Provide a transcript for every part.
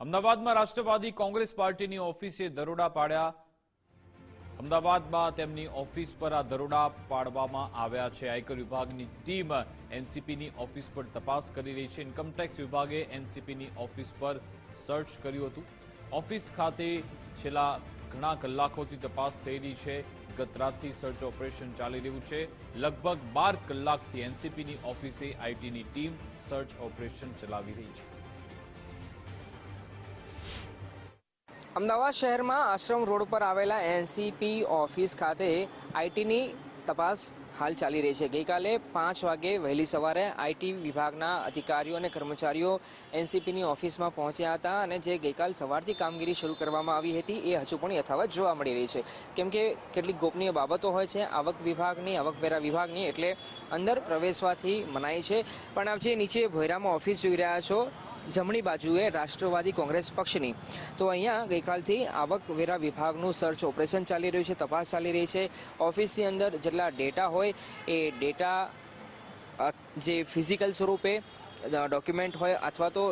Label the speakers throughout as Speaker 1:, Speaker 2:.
Speaker 1: અમદાવાદમાં રાષ્ટ્રવાદી કોંગ્રેસ પાર્ટીની ઓફિસે દરોડા પાડ્યા. અમદાવાદમાં તેમની ઓફિસ પર આ દરોડા પાડવામાં આવ્યા છે. આયકર વિભાગની ટીમ એનસીપીની ઓફિસ પર તપાસ કરી રહી છે. ઇન્કમટેક્સ વિભાગે એનસીપીની ઓફિસ પર સર્ચ કર્યું હતું. ઓફિસ ખાતે છેલ્લા ઘણા કલાકોથી તપાસ થઈ રહી છે. ગતરાતથી સર્ચ ઓપરેશન ચાલી રહ્યું છે. લગભગ બાર કલાકથી એનસીપીની ઓફિસે આઈટીની ટીમ સર્ચ ઓપરેશન ચલાવી રહી છે.
Speaker 2: અમદાવાદ શહેરમાં આશ્રમ રોડ પર આવેલા એનસીપી ઓફિસ ખાતે આઈટીની તપાસ હાલ ચાલી રહી છે. ગઈકાલે પાંચ વાગે વહેલી સવારે આઈટી વિભાગના અધિકારીઓ અને કર્મચારીઓ એનસીપીની ઓફિસમાં પહોંચ્યા હતા અને જે ગઈકાલ સવારથી કામગીરી શરૂ કરવામાં આવી હતી એ હજુ પણ યથાવત જોવા મળી રહી છે. કેમ કે કેટલીક ગોપનીય બાબતો હોય છે, આવક વિભાગની, આવકવેરા વિભાગની એટલે અંદર પ્રવેશવાથી મનાય છે. પણ આપ જે નીચે ભોયરામાં ઓફિસ જોઈ રહ્યા છો જમણી બાજુએ રાષ્ટ્રવાદી કોંગ્રેસ પક્ષની. તો અહીંયા ગઈકાલથી આવકવેરા વિભાગનું સર્ચ ઓપરેશન ચાલી રહ્યું છે, તપાસ ચાલી રહી છે. ઓફિસની અંદર જેટલા ડેટા હોય એ ડેટા જે ફિઝિકલ સ્વરૂપે ડોક્યુમેન્ટ હોય અથવા તો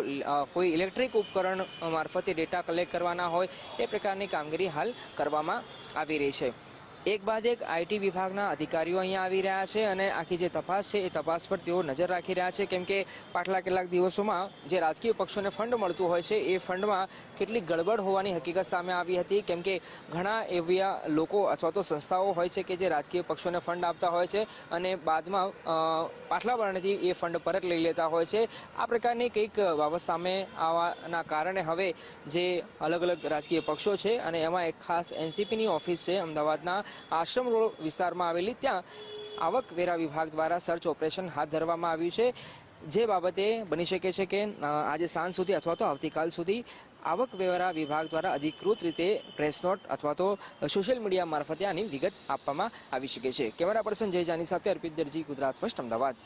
Speaker 2: કોઈ ઇલેક્ટ્રિક ઉપકરણ મારફતે ડેટા કલેક્ટ કરવાના હોય, એ પ્રકારની કામગીરી હાલ કરવામાં આવી રહી છે. એક બાદ એક આઈટી વિભાગના અધિકારીઓ અહીંયા આવી રહ્યા છે અને આખી જે તપાસ છે એ તપાસ પર તેઓ નજર રાખી રહ્યા છે. કેમ કે પાછલા કેટલાક દિવસોમાં જે રાજકીય પક્ષોને ફંડ મળતું હોય છે એ ફંડમાં કેટલીક ગડબડ હોવાની હકીકત સામે આવી હતી. કેમ કે ઘણા એવા લોકો અથવા તો સંસ્થાઓ હોય છે કે જે રાજકીય પક્ષોને ફંડ આપતા હોય છે અને બાદમાં પાછલા વર્ણથી એ ફંડ પરત લઈ લેતા હોય છે. આ પ્રકારની કંઈક બાબત સામે આવવાના કારણે હવે જે અલગ અલગ રાજકીય પક્ષો છે અને એમાં એક ખાસ એનસીપીની ઓફિસ છે અમદાવાદના આશ્રમ રોડ વિસ્તારમાં આવેલી ત્યાં આવકવેરા વિભાગ દ્વારા સર્ચ ઓપરેશન હાથ ધરવામાં આવ્યું છે. જે બાબતે બની શકે છે કે આજે સાંજ સુધી અથવા તો આવતીકાલ સુધી આવકવેરા વિભાગ દ્વારા અધિકૃત રીતે પ્રેસ નોટ અથવા તો સોશિયલ મીડિયા મારફતે આની વિગત આપવામાં આવી શકે છે. કેમેરા પર્સન જય જાની સાથે અર્પિત દરજી, ગુજરાત ફર્સ્ટ, અમદાવાદ.